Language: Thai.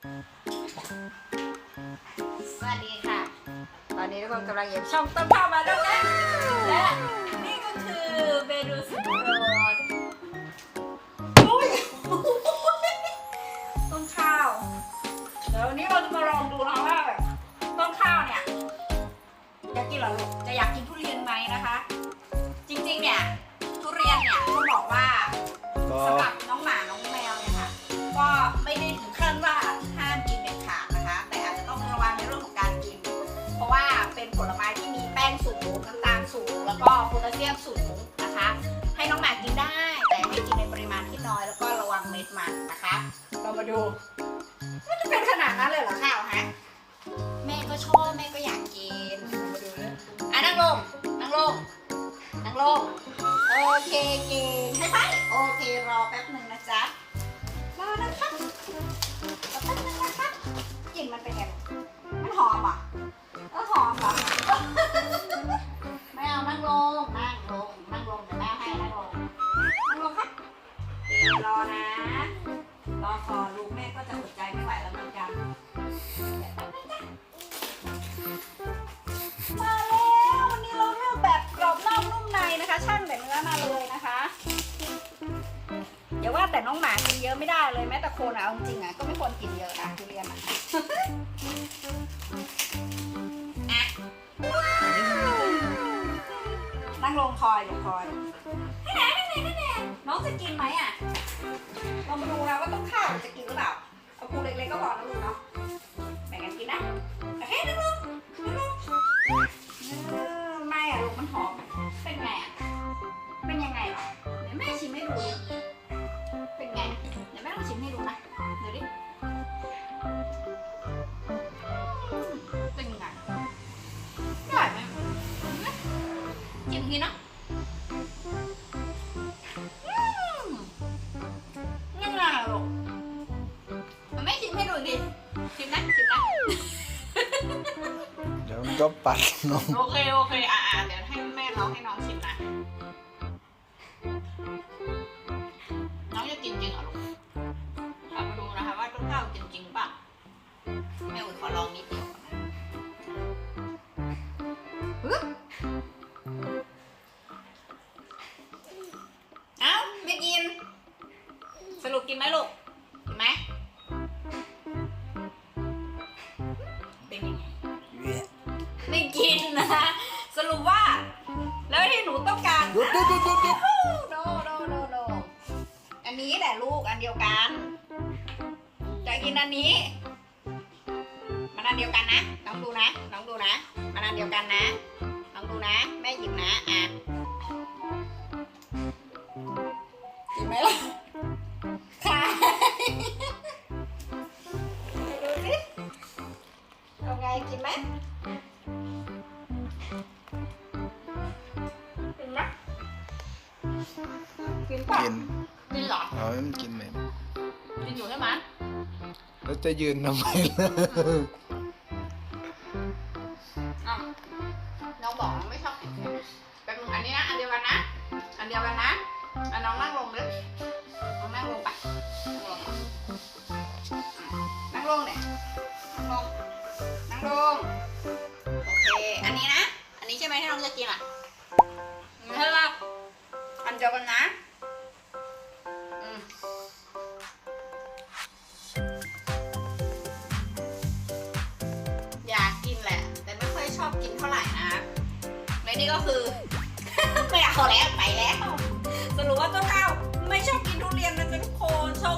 สวัสดีค่ะ ตอนนี้ทุกคนกำลังเยี่ยมช่องต้นข้าวมาแล้วนะและนี่ก็คือเมนูสุดโปรดอุ้ยต้นข้าว เดี๋ยววันนี้เราจะมาลองดูนะว่าต้นข้าวเนี่ยอยากกินเหรอลูกจะอยากกินทุเรียนไหมนะคะ จริงๆเนี่ยทุเรียนเนี่ยต้องบอกว่า งสูงน้ำตาลสูง แล้วก็โพแทสเซียมสูงนะคะ ให้น้องหมากินได้ แต่ให้กินในปริมาณที่น้อยแล้วก็ระวังเม็ดมันนะคะ เรามาดูมันจะเป็นขนาดนั้นเลยเหรอข้าวฮะแม่ก็ชอบแม่ก็อยากกินมาดูเลยอะนั่งลงนั่งลงนั่งลงโอเคเก่งให้ไปโอเครอแป๊บหนึ่งนะจ๊ะรอนะคะ รอนะ รอก่อนลูกแม่ก็จะอดใจไม่ไหวแล้วเหมือนกันเดี๋ยวแป๊บนึงมาแล้ววันนี้เราเลือกแบบกรอบนอกนุ่มในนะคะ ช่างแต่เนื้อมาเลยนะคะอย่าว่าแต่น้องหมากินเยอะไม่ได้เลยแม้แต่โคนอะเอาจริงๆอะก็ไม่ควรกินเยอะนะทุเรียนอะอะนั่งลงคอยเดี๋ยวคอยให้ไห น้องจะกินไหมอะลองมาดูนะว่าต้องข้าวจะกินหรือเปล่า ก็ปัดน้องโอเค โอเค อ่าเดี๋ยวให้แม่น้องให้น้องชิมนะ น้องจะกินจริงเหรอลูกเอามาดูนะคะว่าต้นข้าวกินจริงป่ะแม่อุ่นขอลองนิดเดียวก่อนนะฮึบเอ้าไม่กิน สรุปกินไหมลูก กินไหมเป็นยังไง กินนะ สรุปว่า แล้วที่หนูต้องการหยุดหยุดหยุดหยุดหยุด โนโนโนโนอันนี้แหละลูกอันเดียวกัน จะกินอันนี้ มันอันเดียวกันนะน้องดูนะน้องดูนะ มันอันเดียวกันนะน้องดูนะ แม่หยิบนะอะกินไหมล่ะค่ะ กินป่ะกินกินเหรอเอาให้มันกินไหมกินอยู่ใช่ไหมแล้วจะยืนทำไมล่ะอ้าวน้องบอกน้องไม่ชอบกินเผ็ดแป๊บนึงอันนี้นะอันเดียวกันนะ อันเดียวกันนะอันน้องนั่งลงดิน้องนั่งลงไปนั่งลงอะนั่งลงเนี่ยนั่งลงนั่งลงโอเคอันนี้นะ อันนี้ใช่ไหมที่น้องจะกินอะใช่ป่ะอันเดียวกันนะ นี่ก็คือ ไม่เอาแล้วไปแล้ว สรุปว่าเจ้าข้าวไม่ชอบกินทุเรียนนะจ๊ะทุกคนชอบ